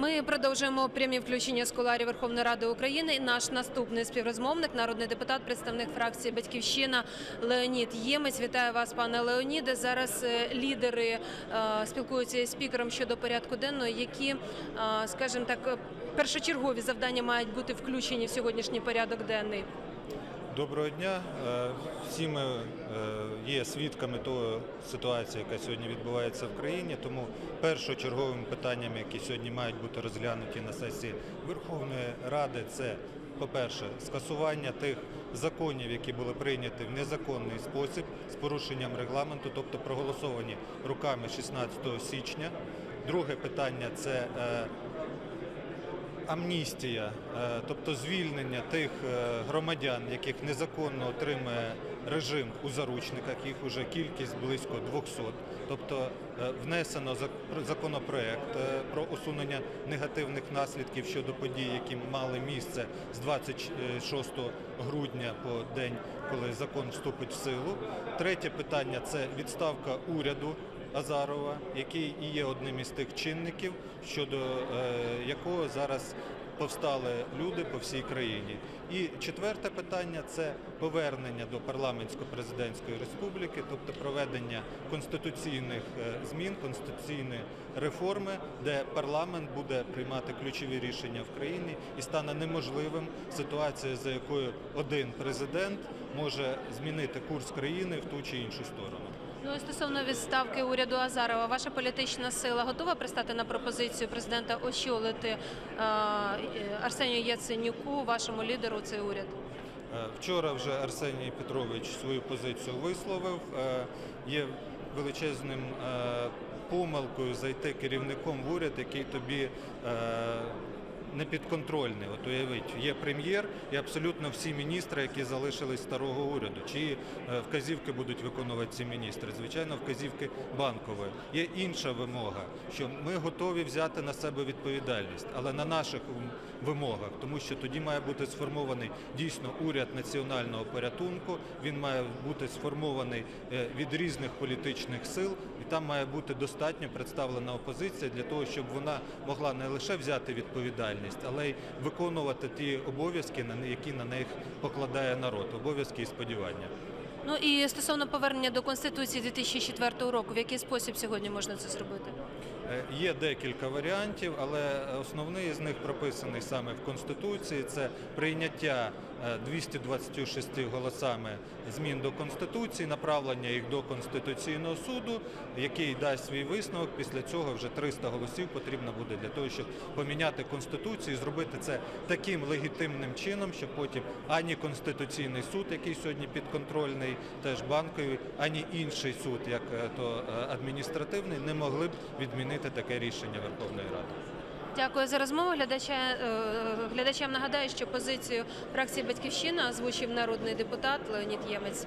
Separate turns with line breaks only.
Ми продовжуємо прямі включення з куларів Верховної Ради України. Наш наступний співрозмовник, народний депутат, представник фракції Батьківщина Леонід Ємець. Вітаю вас, пане Леоніде. Зараз е, лідери е, спілкуються із спікером щодо порядку денного, які, е, скажімо так, першочергові завдання мають бути включені в сьогоднішній порядок денний.
Доброго дня. Е, Всі ми е, є свідками того ситуації, яка сьогодні відбувається в країні. Тому першочерговими питаннями, які сьогодні мають бути розглянуті на сесії Верховної Ради, це, по-перше, скасування тих законів, які були прийняті в незаконний спосіб з порушенням регламенту, тобто проголосовані руками 16 січня. Друге питання це е, амністія, е, тобто звільнення тих е, громадян, яких незаконно отримує режим у заручниках, їх уже кількість близько 200. Тобто е, внесено законопроект про усунення негативних наслідків щодо подій, які мали місце з 26 грудня по день, коли закон вступить в силу. Третє питання це відставка уряду. Азарова, який і є одним із тих чинників, щодо е, якого зараз повстали люди по всій країні. І четверте питання це повернення до парламентсько-президентської республіки, тобто проведення конституційних е, змін, конституційної реформи, де парламент буде приймати ключові рішення в країні і стане неможливим ситуація, за якою один президент може змінити курс країни в ту чи іншу сторону.
Ну стосовно відставки уряду Азарова, ваша політична сила готова пристати на пропозицію президента очолити е, Арсенію Яценюку, вашому лідеру, цей уряд?
Е, Вчора вже Арсеній Петрович свою позицію висловив. Е, Є величезним е, помилкою зайти керівником в уряд, який тобі е, не. От уявіть, є прем'єр і абсолютно всі міністри, які залишились старого уряду. Чиї е, вказівки будуть виконувати ці міністри? Звичайно, вказівки банкової. Є інша вимога, що ми готові взяти на себе відповідальність, але на наших вимогах, тому що тоді має бути сформований дійсно уряд національного порятунку. Він має бути сформований е, від різних політичних сил, і там має бути достатньо представлена опозиція для того, щоб вона могла не лише взяти відповідальність, але й виконувати ті обов'язки, які на них покладає народ, обов'язки і сподівання.
Ну і стосовно повернення до конституції 2004 року, в який спосіб сьогодні можна це зробити?
Е, Є декілька варіантів, але основний з них прописаний саме в Конституції. Це прийняття е, 226 голосами змін до Конституції, направлення їх до Конституційного суду, який дасть свій висновок. Після цього вже 300 голосів потрібно буде для того, щоб поміняти Конституцію, і зробити це таким легітимним чином, щоб потім ані Конституційний суд, який сьогодні підконтрольний теж банковий, ані інший суд, як е, то е, адміністративний, не могли б відмінити таке рішення Верховної Ради.
Дякую за розмову. Е, глядачам нагадаю, що позицію фракції Батьківщина озвучив народний депутат Леонід Ємець.